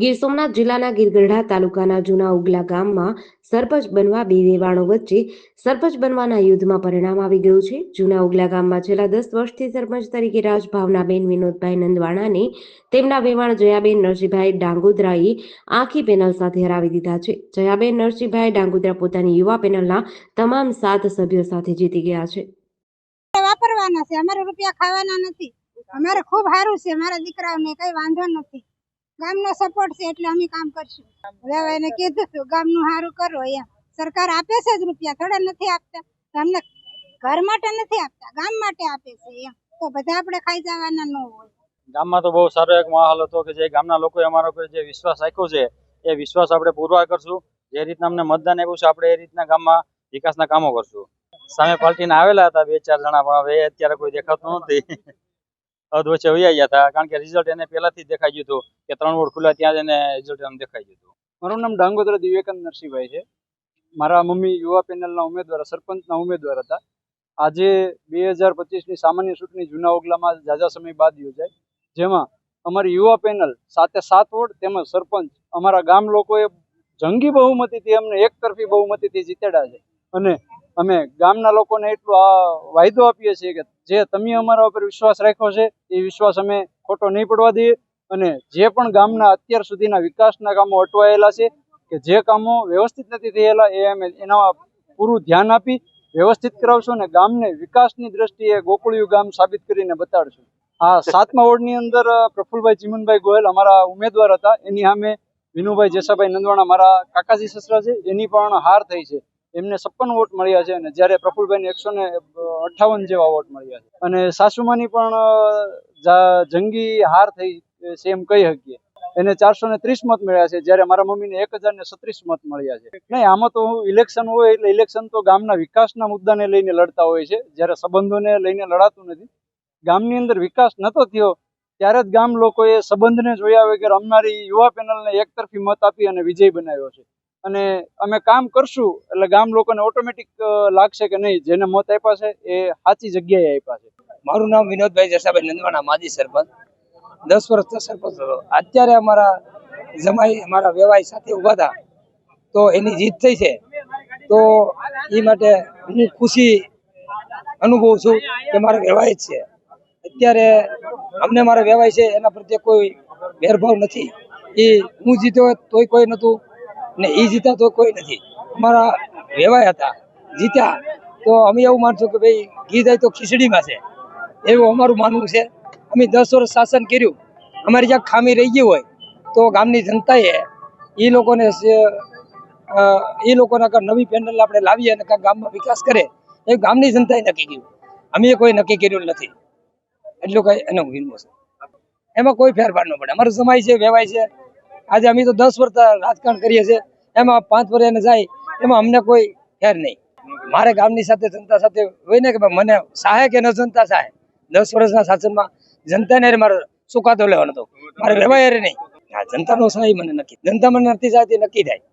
ગીર સોમનાથ જિલ્લાના ગીરગઢડા તાલુકાના જૂના ઉગલા ગામમાં સરપંચ બનવા બે વેવાણો વચ્ચે સરપંચ બનવાના યુદ્ધમાં પરિણામ આવી ગયું છે. જૂના ઉગલા ગામમાં છેલ્લા દસ વર્ષથી સરપંચ તરીકે રાજ ભાવનાબેન વિનોદભાઈ નંદવાણાને તેમના વેવાણ જયાબેન નરસિંહભાઈ ડાંગોદરાએ આખી પેનલ સાથે હરાવી દીધા છે. જયાબેન નરસિંહભાઈ ડાંગોદરા પોતાની યુવા પેનલના તમામ સાત સભ્યો સાથે જીતી ગયા છે. વાપરવાના છે, અમારે રૂપિયા ખાવાના નથી. અમારે ખૂબ સારું છે અમારા દીકરાઓને કઈ વાંધો નથી. ગામનો સપોર્ટ છે એટલે અમે કામ કરશું. એને કીધું છું ગામનું સારું કરો એમ. સરકાર આપે છે જ રૂપિયા, થોડા નથી આપતા. અમને ઘર માટે નથી આપતા, ગામ માટે આપે છે એમ. તો બધા આપણે ખાઈ જવાના ન હોય. ગામમાં તો બહુ સારો એક માહોલ હતો કે જે ગામના લોકોએ અમારા પર જે વિશ્વાસ રાખ્યો છે, એ વિશ્વાસ આપણે પૂરવાર કરશું. જે રીતના અમને મતદાન આપ્યું છે, આપણે એ રીતના ગામમાં વિકાસના કામો કરશું. સામે પાર્ટીના આવેલા હતા બે ચાર જણા, પણ હવે અત્યારે કોઈ દેખાતું નથી. અધ વચ્ચે વૈયા ગયા હતા. કારણ કે રિઝલ્ટ એને પહેલાથી દેખાઈ ગયું હતું કે ત્રણ વોર્ડ ખુલ્લા ત્યાં જ એને રિઝલ્ટ એમ દેખાઈ ગયું હતું. મારું નામ ડાંગોદર દિવ્યાકાંત નરસિંહભાઈ છે. મારા મમ્મી યુવા પેનલના ઉમેદવાર, સરપંચના ઉમેદવાર હતા. આજે બે હજાર પચીસની સામાન્ય ચૂંટણી જૂના ઓગલામાં ઝાઝા સમય બાદ યોજાય જેમાં અમારી યુવા પેનલ સાથે સાત વોટ તેમજ સરપંચ અમારા ગામ લોકોએ જંગી બહુમતીથી અમને એક તરફી બહુમતીથી જીતેડા છે. અને અમે ગામના લોકોને એટલો વાયદો આપીએ છીએ કે જે તમે અમારા ઉપર વિશ્વાસ રાખ્યો છે, એ વિશ્વાસ અમે ખોટો નહીં પડવા દઈએ. અને જે પણ ગામના અત્યાર સુધીના વિકાસના કામો અટવાયેલા છે, કે જે કામો વ્યવસ્થિત નથી થયેલા, એ અમે એના પૂરું ધ્યાન આપી વ્યવસ્થિત કરાવશું અને ગામને વિકાસની દ્રષ્ટિએ ગોકુળિયું ગામ સાબિત કરીને બતાડશું. આ સાતમા વોર્ડની અંદર પ્રફુલભાઈ ચીમનભાઈ ગોયલ અમારા ઉમેદવાર હતા. એની સામે વિનુભાઈ જેસાભાઈ નંદવાણા, મારા કાકાજી સસરા છે. એની પણ હાર થઈ છે. એમને છપ્પન વોટ મળ્યા છે અને જ્યારે પ્રફુલભાઈને એકસો ને અઠાવન જેવા વોટ મળ્યા છે. અને સાસુમાની પણ જંગી હાર થઈ છે એમ કહી શકીએ. એને ચારસો ને ત્રીસ મત મળ્યા છે, જ્યારે મારા મમ્મીને એક હજાર ને છત્રીસ મત મળ્યા છે. નહીં, આમાં તો ઇલેક્શન હોય એટલે ઇલેક્શન તો ગામના વિકાસના મુદ્દાને લઈને લડતા હોય છે. જ્યારે સંબંધોને લઈને લડાતું નથી. ગામની અંદર વિકાસ નતો થયો, ત્યારે જ ગામ લોકોએ સંબંધને જોયા વગર અમારી યુવા પેનલને એકતરફી મત આપી અને વિજય બનાવ્યો છે. અને અમે કામ કરશું, એટલે ગામ લોકોને ઓટોમેટિક લાગશે કે નહીં, જેને મત આપ્યા છે, એ સાચી જગ્યાએ આપ્યા છે. મારું નામ વિનોદભાઈ જસાભાઈ નંદવાના માજી સરપંચ. દસ વર્ષ સરપંચ હતો. અત્યારે અમારા જમાઈ, અમારા વ્યવહાર સાથે ઊભા હતા. તો એની જીત થઈ છે. તો એ માટે હું ખુશી અનુભવું છું કે મારા વ્યવહાર છે. અત્યારે અમને મારા વ્યવહાર છે, એના પ્રત્યે કોઈ ભેરભાવ નથી. એ હું જીત્યો તોય કોઈ નહોતું. ને એ જીતા તો કોઈ નથી. અમારા વેવાઈ હતા, જીત્યા. તો અમે એવું માનશું કે ભાઈ ઘી તો ખીચડીમાં છે. એવું અમારું માનવું છે. અમે દસ વર્ષ શાસન કર્યું. અમારી જ્યાં ખામી રહી ગઈ હોય, તો ગામની જનતાએ એ લોકોને એ લોકોના કાંઈ નવી પેનલ આપણે લાવીએ અને કાંઈક ગામમાં વિકાસ કરે, એ ગામની જનતાએ નક્કી કર્યું. અમે કોઈ નક્કી કર્યું નથી. એટલું કઈ એનો વિનમો છે. એમાં કોઈ ફેરફાર ન પડે. અમારું સમાય છે, વેવાય છે. આજે અમે તો દસ વર્ષ રાજકારણ કરીએ છીએ. એમાં પાંચ વર્ષ એને જાય, એમાં અમને કોઈ ફેર નહીં. મારે ગામની સાથે જનતા સાથે હોય ને કે મને સહાય કે ન જનતા સહાય? દસ વર્ષના શાસનમાં જનતાને મારો સુકાતો લેવાનો હતો. મારે હારે નહીં. જનતાનો સહાય મને નક્કી જનતા મને નથી સહાય નક્કી થાય.